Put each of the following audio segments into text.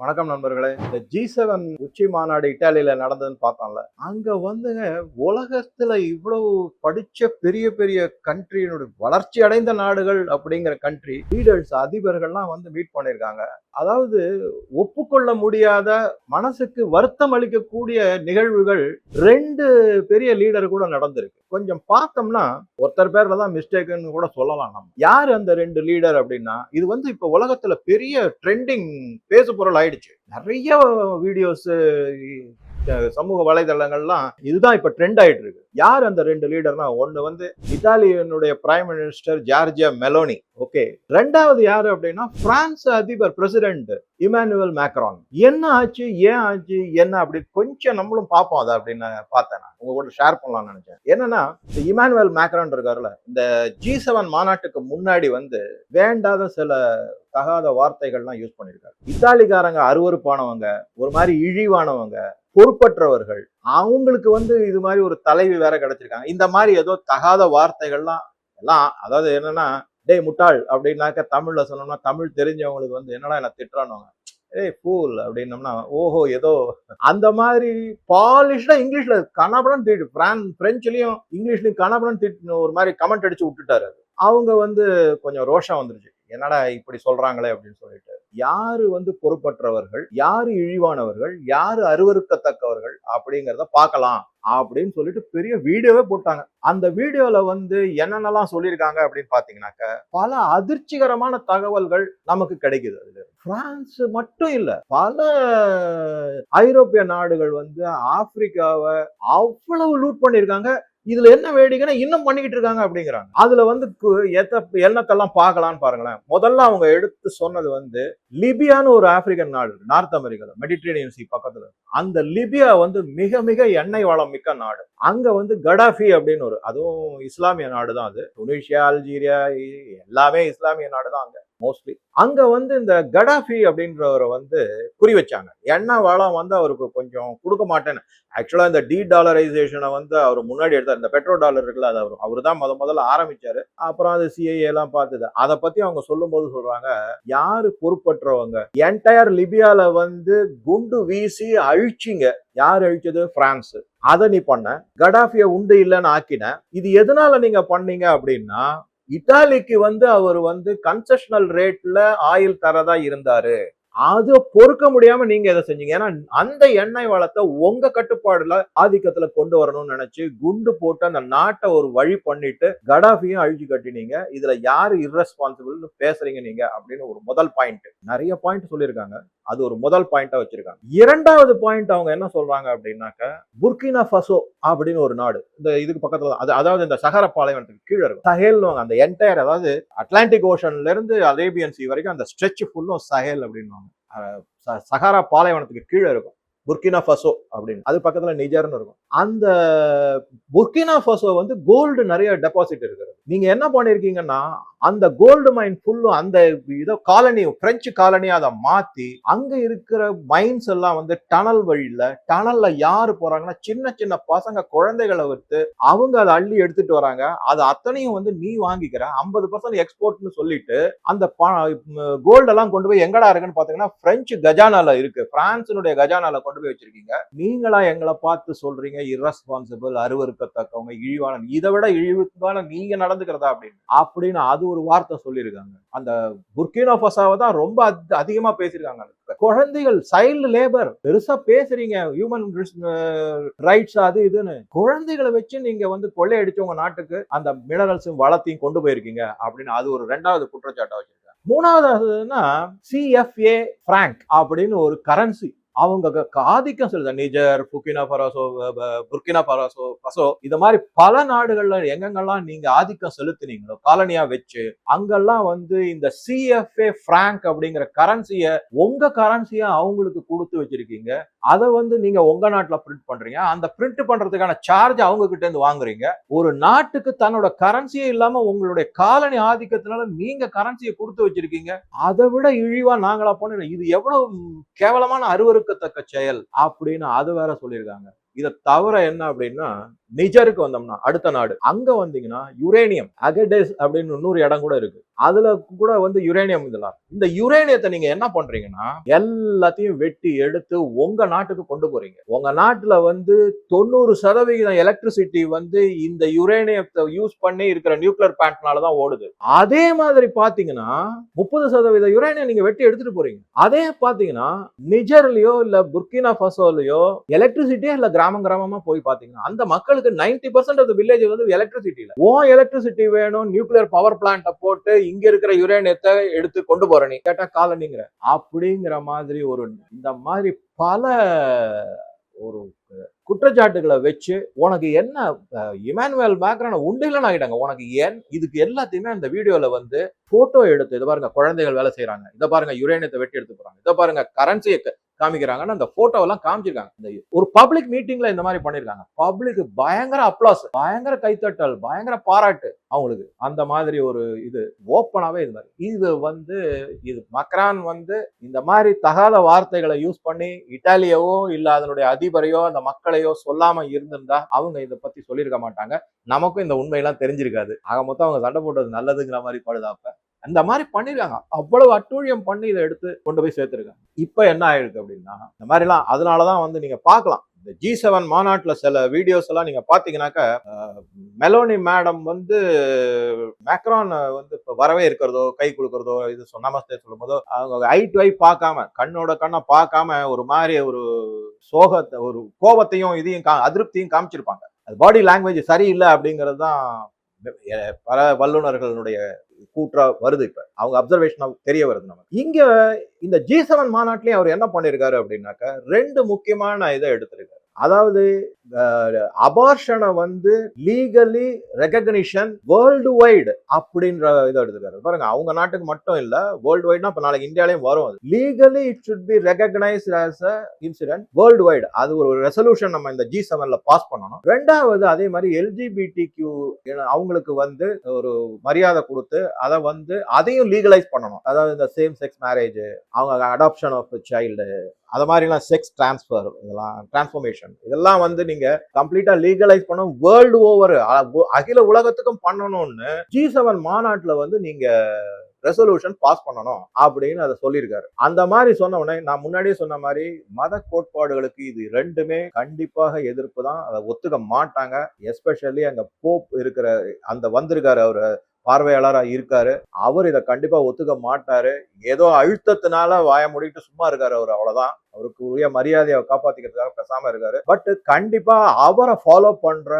வணக்கம் நண்பர்களே. இந்த ஜி செவன் உச்சி மாநாடு இட்டாலியில நடந்ததுன்னு பார்த்தோம்ல அங்க வந்துங்க உலகத்துல இவ்வளவு படிச்ச பெரிய பெரிய கண்ட்ரியினுடைய வளர்ச்சி அடைந்த நாடுகள் அப்படிங்கிற கண்ட்ரி லீடர்ஸ் அதிபர்கள்லாம் வந்து மீட் பண்ணியிருக்காங்க. அதாவது ஒப்புக்கொள்ள முடியாத மனசுக்கு வருத்தம் அளிக்கக்கூடிய நிகழ்வுகள் ரெண்டு பெரிய லீடர் கூட நடந்திருக்கு. கொஞ்சம் பார்த்தோம்னா ஒருத்தர் பேர்ல தான் மிஸ்டேக்குன்னு கூட சொல்லலாம் நம்ம. யார் அந்த ரெண்டு லீடர் அப்படின்னா இது வந்து இப்ப உலகத்துல பெரிய ட்ரெண்டிங் பேசு பொருள் ஆயிடுச்சு நிறைய வீடியோஸ் சமூக வலைதளங்கள்லாம் இதுதான் இப்போ ட்ரெண்ட் ஆயிட்டு இருக்கு. யார் அந்த ரெண்டு லீடர்னா ஒன்று வந்து இத்தாலியனுடைய prime minister Giorgia Meloni. Okay ரெண்டாவது யாரு அப்படின்னா? பிரான்ஸ் அதிபர் பிரசிடென்ட் இமானுவல் மேக்ரான். என்ன ஆச்சு? ஏன் ஆச்சு? என்ன? அப்படி கொஞ்சம் நம்மளும் பார்ப்போம் அதை அப்படின்னு பார்த்தேன் நான். உங்க கூட ஷேர் பண்ணலாம்னு நினைச்சேன். என்னன்னா இந்த இமானுவல் மேக்ரான் இருக்காருல்ல இந்த ஜி செவன் மாநாட்டுக்கு முன்னாடி வந்து வேண்டாத சில தகாத வார்த்தைகள்லாம் யூஸ் பண்ணியிருக்காரு. இத்தாலிக்காரங்க அருவருப்பானவங்க ஒரு மாதிரி இழிவானவங்க பொறுப்பற்றவர்கள் அவங்களுக்கு வந்து இது மாதிரி ஒரு தலைவி வேற கிடைச்சிருக்காங்க. இந்த மாதிரி ஏதோ தகாத வார்த்தைகள்லாம் எல்லாம் அதாவது என்னன்னா டேய் முட்டாள் அப்படின்னாக்க தமிழ்ல சொன்னோம்னா தமிழ் தெரிஞ்சவங்களுக்கு வந்து என்னடா என்ன திட்டுறானுவாங்க. ஏய் கூல் அப்படின்னோம்னா ஓஹோ ஏதோ அந்த மாதிரி பாலிஷ்டா இங்கிலீஷ்ல கனபடம் திட்டு பிரான் பிரெஞ்சுலயும் இங்கிலீஷ்லயும் கனபடம் திட்டு ஒரு மாதிரி கமெண்ட் அடிச்சு விட்டுட்டாரு அவங்க வந்து கொஞ்சம் ரோஷம் வந்துருச்சு. என்னடா இப்படி சொல்றாங்களே அப்படின்னு சொல்லிட்டு. யாரு வந்து பொறுப்பற்றவர்கள் யாரு இழிவானவர்கள் யாரு அருவறுக்கத்தக்கவர்கள் அப்படிங்கிறத பார்க்கலாம் அப்படின்னு சொல்லிட்டு பெரிய வீடியோவே போட்டாங்க. அந்த வீடியோல வந்து என்னென்னலாம் சொல்லியிருக்காங்க அப்படின்னு பாத்தீங்கன்னாக்க பல அதிர்ச்சிகரமான தகவல்கள் நமக்கு கிடைக்குது அதுல. பிரான்ஸ் மட்டும் இல்ல பல ஐரோப்பிய நாடுகள் வந்து ஆப்பிரிக்காவை அவ்வளவு லூட் பண்ணியிருக்காங்க. இதுல என்ன வேடிக்கைன்னா இன்னும் பண்ணிக்கிட்டு இருக்காங்க அப்படிங்கிறாங்க. அதுல வந்து கு- எத்த எண்ணத்தெல்லாம் பார்க்கலாம்னு பாருங்களேன். முதல்ல அவங்க எடுத்து சொன்னது வந்து லிபியான்னு ஒரு ஆப்பிரிக்கன் நாடு நார்த் அமெரிக்கால மெடிட்ரேனியன் சி பக்கத்துல அந்த லிபியா வந்து மிக மிக எண்ணெய் வளம் மிக்க நாடு. அங்க வந்து கடாஃபி அப்படின்னு ஒரு அதுவும் இஸ்லாமிய நாடு தான் அது. துனிஷியா அல்ஜீரியா எல்லாமே இஸ்லாமிய நாடு தான் அங்க மோஸ்ட்லி அங்க வந்து இந்த கடாஃபி அப்படின்றவரை வந்து குறி வச்சாங்க. எண்ணெய் வளம் வந்து அவருக்கு கொஞ்சம் கொடுக்க மாட்டேன்னு. ஆக்சுவலா இந்த டி டாலரைசேஷனை வந்து அவர் முன்னாடி எடுத்தார் அந்த பெட்ரோல் டாலர் இருக்குல்ல அது அவர் அவர் தான் முத முதல்ல ஆரம்பிச்சாரு. அப்புறம் அது சிஐஏ எல்லாம் பார்த்தது அதை பத்தி அவங்க சொல்லும்போது சொல்றாங்க யாரு பொறுப்பற்றவங்க? என்டையர் லிபியால வந்து குண்டு வீசி அழிச்சிங்க. யார் அழிச்சது? பிரான்ஸ் அதை நீ பண்ண. கடாஃபிய உண்டு இல்லைன்னு ஆக்கின. இது எதனால நீங்க பண்ணீங்க அப்படின்னா இத்தாலிக்கு வந்து அவர் வந்து கன்செஷனல் ரேட்ல ஆயில் தரதா இருந்தாரு. அதை பொறுக்க முடியாம நீங்க இதை செஞ்சீங்க? ஏன்னா அந்த எண்ணெய் வளத்தை உங்க கட்டுப்பாடுல ஆதிக்கத்துல கொண்டு வரணும்னு நினைச்சு குண்டு போட்டு அந்த நாட்டை ஒரு வழி பண்ணிட்டு கடாஃபியும் அழிச்சு கட்டினீங்க. இதுல யாரு இர்ரெஸ்பான்சிபிள்னு பேசுறீங்க நீங்க அப்படின்னு ஒரு முதல் பாயிண்ட் நிறைய பாயிண்ட் சொல்லியிருக்காங்க. அது ஒரு முதல் பாயிண்டா வச்சிருக்காங்க. இரண்டாவது பாயிண்ட் அவங்க என்ன சொல்றாங்க அப்படின்னாக்க புர்கினா ஃபசோ அப்படின்னு ஒரு நாடு. இந்த இதுக்கு பக்கத்துல அது அதாவது இந்த சகர பாலைவனத்துக்கு கீழே இருக்கும். சஹேல்னுவாங்க. அந்த என்டையர் அதாவது அட்லாண்டிக் ஓஷன்ல இருந்து அரேபியன் சி வரைக்கும் அந்த ஸ்ட்ரெச் ஃபுல்லும் சஹேல் அப்படின்னுவாங்க. ச- சஹாரா பாலைவனத்துக்கு கீழே இருக்கும். புர்கினா ஃபசோ அப்படின்னு. அது பக்கத்துல நிஜர்னு இருக்கும். அந்த புர்கினா ஃபசோ வந்து கோல்டு நிறைய டெபாசிட் இருக்குது. நீங்க என்ன பண்ணிருக்கீங்கன்னா அந்த கோல்டு மைன் ஃபுல்லும் அந்த இதோ காலனி பிரெஞ்சு காலனியை அதை மாத்தி அங்க இருக்கிற மைன்ஸ் எல்லாம் வந்து டனல் வழியில டனல்ல யாரு போறாங்கன்னா சின்ன சின்ன பசங்க குழந்தைகளை விட்டு அவங்க அதை அள்ளி எடுத்துட்டு வராங்க. அது அத்தனையும் வந்து நீ வாங்கிக்கிற. ஐம்பது பர்சன்ட் எக்ஸ்போர்ட்னு சொல்லிட்டு அந்த கோல்டு எல்லாம் கொண்டு போய் எங்கடா இருக்குன்னு பாத்தீங்கன்னா பிரெஞ்சு கஜானால இருக்கு. பிரான்சினுடைய கஜானால கொண்டு போய் வச்சிருக்கீங்க. நீங்களா எங்களை பார்த்து சொல்றீங்க irresponsible அருவறுக்கத்தக்கவங்க இழிவான இதை விட இழிவுக்கான நீங்க நடந்துக்கிறதா அப்படின்னு. அப்படின்னு அது ஒரு வார்த்தை சொல்லியிருக்காங்க. அந்த புர்கினோ ஃபசாவை தான் ரொம்ப அதிகமா பேசியிருக்காங்க. குழந்தைகள் சைல்டு லேபர் பெருசா பேசுறீங்க. ஹியூமன் ரைட்ஸ் அது இதுன்னு. குழந்தைகளை வச்சு நீங்க வந்து கொள்ளையடிச்சு உங்க நாட்டுக்கு அந்த மினரல்ஸும் வளத்தையும் கொண்டு போயிருக்கீங்க அப்படின்னு அது ஒரு ரெண்டாவது குற்றச்சாட்டை வச்சிருக்காங்க. மூணாவதுன்னா சிஎஃப்ஏ பிராங்க் அப்படின்னு ஒரு கரன்சி அவங்க ஆதிக்கம் செலுத்த நிஜர் புக்கினா பராசோ புர்கினா பராசோ பசோ இந்த மாதிரி பல நாடுகள்ல எங்கெங்கெல்லாம் நீங்க ஆதிக்கம் செலுத்துனீங்களோ காலனியா வச்சு அங்கெல்லாம் வந்து இந்த சிஎஃப்ஏ பிராங்க் அப்படிங்கிற கரன்சிய உங்க கரன்சியா அவங்களுக்கு கொடுத்து வச்சிருக்கீங்க. அதை வந்து நீங்க உங்க நாட்டுல பிரிண்ட் பண்றீங்க. அந்த பிரிண்ட் பண்றதுக்கான சார்ஜ் அவங்க கிட்ட இருந்து வாங்குறீங்க. ஒரு நாட்டுக்கு தன்னோட கரன்சியே இல்லாம உங்களுடைய காலனி ஆதிக்கத்தினால நீங்க கரன்சியை கொடுத்து வச்சிருக்கீங்க. அதை விட இழிவா நாங்களா போன இது எவ்வளவு கேவலமான அறுவருக்கு அருவருக்கத்தக்க செயல் அப்படின்னு அது வேற சொல்லியிருக்காங்க. இதை தவிர என்ன அப்படின்னா நிஜருக்கு வந்தோம்னா அடுத்த நாடு. அங்க வந்தீங்கன்னா யுரேனியம் அகடேஸ் அப்படின்னு இன்னொரு இடம் கூட இருக்கு. அதுல கூட வந்து யுரேனியம் இதெல்லாம் இந்த யுரேனியத்தை நீங்க என்ன பண்றீங்கன்னா எல்லாத்தையும் வெட்டி எடுத்து உங்க நாட்டுக்கு கொண்டு போறீங்க. உங்க நாட்டுல வந்து தொண்ணூறு சதவிகிதம் எலக்ட்ரிசிட்டி வந்து இந்த யுரேனியத்தை யூஸ் பண்ணி இருக்கிற நியூக்ளியர் பிளான்ட்னால தான் ஓடுது. அதே மாதிரி பாத்தீங்கன்னா முப்பது சதவீத யுரேனியம் நீங்க வெட்டி எடுத்துட்டு போறீங்க. அதே பாத்தீங்கன்னா நிஜர்லயோ இல்ல புர்கினா ஃபசோலயோ எலக்ட்ரிசிட்டியே இல்ல கிராமம் கிராமமா போய் பாத்தீங்கன்னா அந்த மக்கள் மக்களுக்கு 90% பர்சன்ட் ஆஃப் வில்லேஜ் வந்து எலக்ட்ரிசிட்டியில ஓ எலக்ட்ரிசிட்டி வேணும் நியூக்ளியர் பவர் பிளான்ட்ட போட்டு இங்க இருக்கிற யுரேனியத்தை எடுத்து கொண்டு போற நீ. கேட்டா காலனிங்கிற. அப்படிங்கிற மாதிரி ஒரு இந்த மாதிரி பல ஒரு குற்றச்சாட்டுகளை வச்சு உனக்கு என்ன அஹ், இமானுவேல் மேக்ரான உண்டிலன்னு ஆகிட்டாங்க. உனக்கு ஏன் இதுக்கு எல்லாத்தையுமே அந்த வீடியோல வந்து போட்டோ எடுத்து இதை பாருங்க குழந்தைகள் வேலை செய்யறாங்க இதை பாருங்க யுரேனியத்தை வெட்டி எடுத்து போறாங்க. இதை பாருங்க கரன்சியை காமிக்கிறாங்கன்னு அந்த போட்டோவெல்லாம் காமிச்சிருக்காங்க. இந்த ஒரு பப்ளிக் மீட்டிங்ல இந்த மாதிரி பண்ணிருக்காங்க. பப்ளிக் பயங்கர அப்ளாஸ் பயங்கர கைத்தட்டல் பயங்கர பாராட்டு அவங்களுக்கு. அந்த மாதிரி ஒரு இது ஓப்பனாவே இது மாதிரி. இது வந்து இது மக்ரான் வந்து இந்த மாதிரி தகாத வார்த்தைகளை யூஸ் பண்ணி இட்டாலியவோ இல்ல அதனுடைய அதிபரையோ அந்த மக்களையோ சொல்லாம இருந்திருந்தா அவங்க இதை பத்தி சொல்லியிருக்க மாட்டாங்க. நமக்கும் இந்த உண்மையெல்லாம் தெரிஞ்சிருக்காது. ஆக மொத்தம் அவங்க சண்டை போட்டது நல்லதுங்கிற மாதிரி படுதாப்ப. அந்த மாதிரி பண்ணிருக்காங்க. அவ்வளவு அட்டூழியம் பண்ணி இதை எடுத்து கொண்டு போய் சேர்த்துருக்காங்க. இப்ப என்ன ஆயிருக்கு அப்படின்னா இந்த மாதிரிலாம் அதனாலதான் வந்து நீங்க பார்க்கலாம். இந்த ஜி செவன் மாநாட்டுல சில வீடியோஸ் எல்லாம் நீங்க பாத்தீங்கன்னாக்க மெலோனி மேடம் வந்து மேக்ரான் வந்து இப்ப வரவே இருக்கிறதோ கை கொடுக்கறதோ இது சொ- நமஸ்தே சொல்லும் போதோ அவங்க ஐ டு ஐ பார்க்காம கண்ணோட கண்ணை பார்க்காம ஒரு மாதிரி ஒரு சோகத்தை ஒரு கோபத்தையும் இதையும் கா- அதிருப்தியும் காமிச்சிருப்பாங்க. அது பாடி லாங்குவேஜ் சரியில்லை அப்படிங்கிறது தான் பல வல்லுநர்களுடைய கூற்றா வருது இப்ப. அவங்க அப்சர்வேஷனா தெரிய வருது நமக்கு. இங்க இந்த ஜி செவன் மாநாட்டிலையும் அவர் என்ன பண்ணிருக்காரு அப்படின்னாக்க ரெண்டு முக்கியமான இதை எடுத்திருக்காரு. அதாவது அபார்ஷனை வந்து லீகலி ரெக்கக்னிஷன் வேர்ல்டு வைடு அப்படின்ற இதை எடுத்துக்காரு பாருங்க அவங்க நாட்டுக்கு மட்டும் இல்ல வேர்ல்டு வைட்னா இப்ப நாளைக்கு இந்தியாலயும் வரும் அது. Legally it should be recognised as a incident worldwide அது ஒரு ரெசல்யூஷன் நம்ம இந்த ஜி செவன்ல பாஸ் பண்ணணும். ரெண்டாவது அதே மாதிரி எல்ஜிபிடி கியூ அவங்களுக்கு வந்து ஒரு மரியாதை கொடுத்து அதை வந்து அதையும் லீகலைஸ் பண்ணணும். அதாவது இந்த சேம் செக்ஸ் மேரேஜ் அவங்க அடாப்ஷன் ஆஃப் சைல்டு அது மாதிரிலாம் செக்ஸ் டிரான்ஸ்ஃபர் இதெல்லாம் டிரான்ஸ்ஃபர்மேஷன் இதெல்லாம் வந்து நீங்க கம்ப்ளீட்டா லீகலைஸ் பண்ணணும் வேர்ல்டு ஓவர் அகில உலகத்துக்கும் பண்ணணும்னு ஜி செவன் மாநாட்டுல வந்து நீங்க ரெசல்யூஷன் பாஸ் பண்ணணும் அப்படின்னு அதை சொல்லியிருக்காரு. அந்த மாதிரி சொன்ன உடனே நான் முன்னாடியே சொன்ன மாதிரி மத கோட்பாடுகளுக்கு இது ரெண்டுமே கண்டிப்பாக எதிர்ப்பு தான். அதை ஒத்துக்க மாட்டாங்க. எஸ்பெஷலி அங்க போப் இருக்கிற அந்த வந்திருக்காரு அவர். பார்வையாளராக இருக்காரு. அவர் இதை கண்டிப்பாக ஒத்துக்க மாட்டாரு. ஏதோ அழுத்தத்தினால வாய முடிக்கிட்டு சும்மா இருக்காரு அவர். அவ்வளோதான் அவருக்கு உரிய மரியாதையை காப்பாற்றிக்கிறதுக்காக பேசாமல் இருக்காரு. பட் கண்டிப்பாக அவரை ஃபாலோ பண்ணுற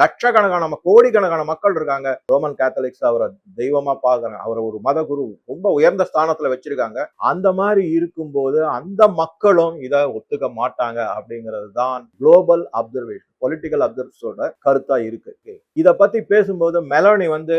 லட்சக்கணக்கான நம்ம கோடிக்கணக்கான மக்கள் இருக்காங்க. ரோமன் கேத்தலிக்ஸ் அவரை தெய்வமா பாக்குறாங்க அவரை ஒரு மத குரு ரொம்ப உயர்ந்த ஸ்தானத்துல வச்சிருக்காங்க. அந்த மாதிரி இருக்கும்போது அந்த மக்களும் இதை ஒத்துக்க மாட்டாங்க அப்படிங்கிறது தான் குளோபல் அப்சர்வேஷன் பொலிட்டிக்கல் அப்சர்வேஷனோட கருத்தா இருக்கு. இதை பத்தி பேசும்போது மெலோனி வந்து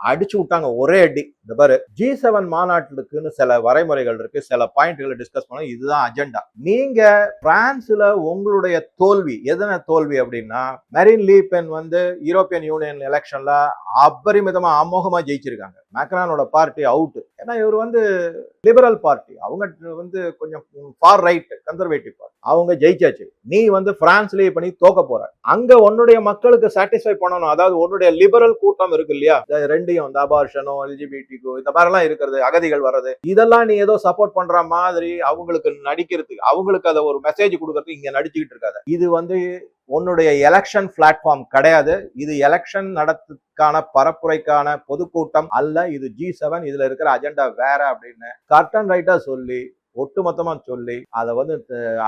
அடிச்சு விட்டாங்க ஒரே அடி. இந்த பாரு ஜி செவன் மாநாட்டுக்குன்னு சில வரைமுறைகள் இருக்கு. சில பாயிண்ட்களை டிஸ்கஸ் பண்ண இதுதான் அஜெண்டா நீங்க பிரான்ஸ்ல உங்களுடைய தோல்வி எதன தோல்வி அப்படின்னா மெரின் லீபென் வந்து யூரோப்பியன் யூனியன் எலெக்ஷன்ல அபரிமிதமா அமோகமா ஜெயிச்சிருக்காங்க. மேக்ரானோட பார்ட்டி அவுட் ஏன்னா இவர் வந்து லிபரல் பார்ட்டி அவங்க வந்து கொஞ்சம் ஃபார் ரைட் கன்சர்வேட்டிவ் பார்ட்டி அவங்க ஜெயிச்சாச்சு. நீ வந்து பிரான்ஸ்லயே பண்ணி தோக்க போற. அங்க உன்னுடைய மக்களுக்கு சாட்டிஸ்ஃபை பண்ணணும். அதாவது உன்னுடைய லிபரல் கூட்டம் இருக்கு இல்லையா? ரெண்டையும் இந்த எல்ஜிபிடி எல்ஜிபிடிக்கோ இந்த மாதிரிலாம் இருக்கிறது அகதிகள் வர்றது. இதெல்லாம் நீ ஏதோ சப்போர்ட் பண்ற மாதிரி அவங்களுக்கு நடிக்கிறதுக்கு அவங்களுக்கு அதை ஒரு மெசேஜ் கொடுக்கறதுக்கு இங்க நடிச்சுக்கிட்டு இருக்காத. இது வந்து உன்னுடைய எலெக்ஷன் பிளாட்ஃபார்ம் கிடையாது. இது எலெக்ஷன் நடத்துக்கான பரப்புரைக்கான பொதுக்கூட்டம் அல்ல. இது ஜி செவன் இதுல இருக்கிற அஜெண்டா வேற அப்படின்னு. கர்டன் ரைட்டா சொல்லி ஒட்டுமொத்தமா சொல்லி அதை வந்து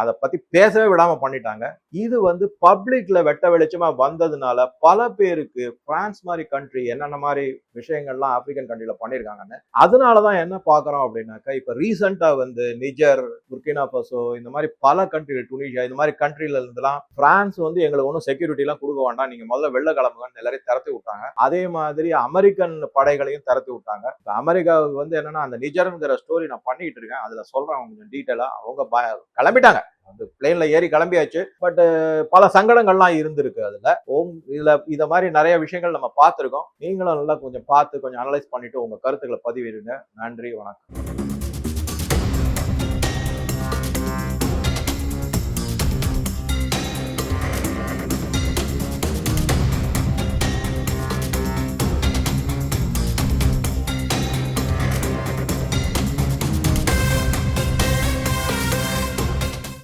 அதை பத்தி பேசவே விடாம பண்ணிட்டாங்க. இது வந்து பப்ளிக்ல வெட்ட வெளிச்சமா வந்ததுனால பல பேருக்கு பிரான்ஸ் மாதிரி கண்ட்ரி என்னென்ன மாதிரி விஷயங்கள்லாம் ஆப்பிரிக்கன் கண்ட்ரில பண்ணியிருக்காங்கன்னு அதனாலதான் என்ன பாக்குறோம் அப்படின்னாக்கா இப்ப ரீசெண்டா வந்து நிஜர் புர்கினா பசோ இந்த மாதிரி பல கண்ட்ரி டுனிஷியா இந்த மாதிரி கண்ட்ரில இருந்துலாம் பிரான்ஸ் வந்து எங்களுக்கு ஒன்றும் செக்யூரிட்டி எல்லாம் கொடுக்க வேண்டாம். நீங்க முதல்ல வெள்ள கிளம்புங்கன்னு எல்லாரையும் திறத்தி விட்டாங்க. அதே மாதிரி அமெரிக்கன் படைகளையும் திறத்தி விட்டாங்க. இப்ப அமெரிக்காவுக்கு வந்து என்னன்னா அந்த நிஜர்ங்கிற ஸ்டோரி நான் பண்ணிட்டு இருக்கேன். அதுல சொல்றேன் கொஞ்சம் டீட்டெயிலாக அவங்க ப- கிளம்பிட்டாங்க. அந்த பிளேன்ல ஏறி கிளம்பியாச்சு. பட் பல சங்கடங்கள்லாம் இருந்திருக்கு அதுல. ஓம் இதுல இத மாதிரி நிறைய விஷயங்கள் நம்ம பார்த்துருக்கோம். நீங்களும் நல்லா கொஞ்சம் பார்த்து கொஞ்சம் அனலைஸ் பண்ணிட்டு உங்க கருத்துக்களை பதிவிடுங்க. நன்றி வணக்கம்.